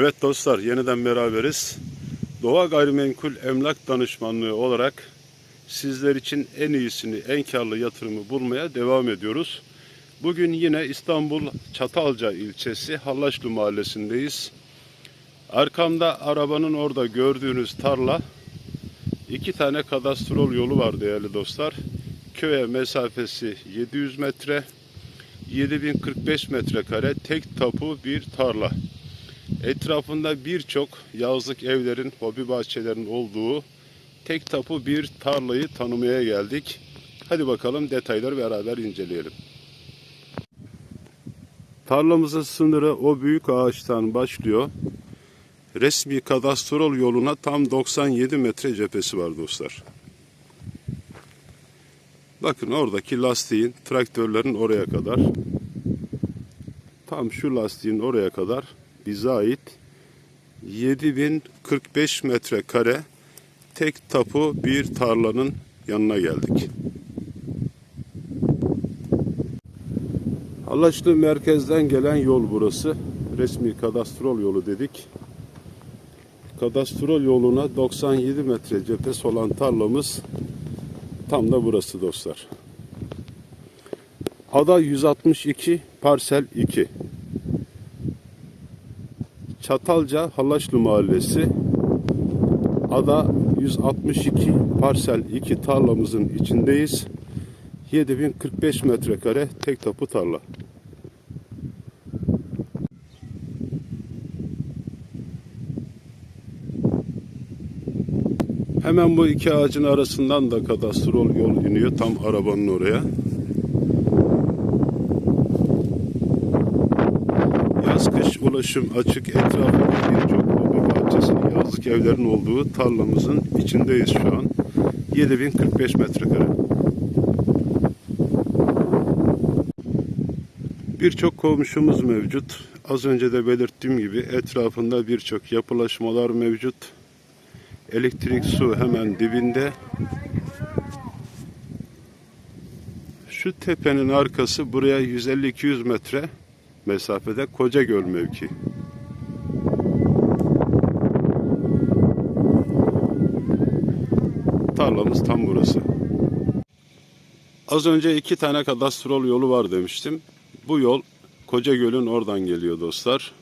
Evet dostlar yeniden beraberiz. Doğa Gayrimenkul Emlak Danışmanlığı olarak sizler için en iyisini, en karlı yatırımı bulmaya devam ediyoruz. Bugün yine İstanbul Çatalca ilçesi Hallaçlı mahallesindeyiz. Arkamda arabanın orada gördüğünüz tarla iki tane kadastrol yolu var değerli dostlar. Köye mesafesi 700 metre, 7045 metrekare tek tapu bir tarla. Etrafında birçok yazlık evlerin, hobi bahçelerin olduğu tek tapu bir tarlayı tanımaya geldik. Hadi bakalım detayları beraber inceleyelim. Tarlamızın sınırı o büyük ağaçtan başlıyor. Resmi kadastrol yoluna tam 97 metre cephesi var dostlar. Bakın oradaki lastiğin, traktörlerin oraya kadar. Tam şu lastiğin oraya kadar bize ait 7045 metrekare tek tapu bir tarlanın yanına geldik. Hallaçlı merkezden gelen yol burası. Resmi kadastrol yolu dedik. Kadastrol yoluna 97 metre cephesi olan tarlamız tam da burası dostlar. Ada 162, parsel 2. Çatalca Hallaçlı Mahallesi Ada 162 parsel 2 tarlamızın içindeyiz. 7045 metrekare tek tapu tarla. Hemen bu iki ağacın arasından da kadastrol yol iniyor tam arabanın oraya. Yaz kış ulaşım açık etrafında birçok hobi bahçesinin yazlık evlerin olduğu tarlamızın içindeyiz şu an. 7045 metrekare. Birçok komşumuz mevcut. Az önce de belirttiğim gibi etrafında birçok yapılaşmalar mevcut. Elektrik su hemen dibinde. Şu tepenin arkası buraya 150-200 metre mesafede Kocagöl mevki. Tarlamız tam burası. Az önce iki tane kadastrol yolu var demiştim. Bu yol Kocagöl'ün oradan geliyor dostlar.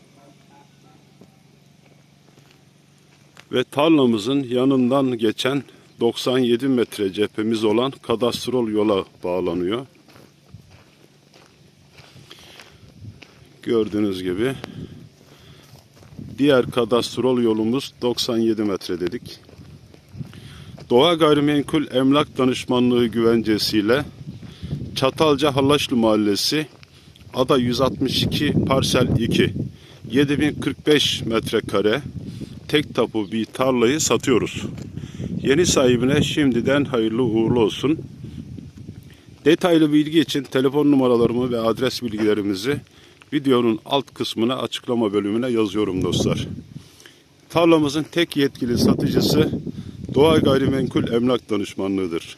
Ve tarlamızın yanından geçen 97 metre cephemiz olan kadastrol yola bağlanıyor. Gördüğünüz gibi diğer kadastrol yolumuz 97 metre dedik. Doğa Gayrimenkul Emlak Danışmanlığı güvencesiyle Çatalca Hallaçlı Mahallesi Ada 162 parsel 2 7045 metrekare tek tapu bir tarlayı satıyoruz. Yeni sahibine şimdiden hayırlı uğurlu olsun. Detaylı bilgi için telefon numaralarımı ve adres bilgilerimizi videonun alt kısmına açıklama bölümüne yazıyorum dostlar. Tarlamızın tek yetkili satıcısı Doğa Gayrimenkul Emlak Danışmanlığı'dır.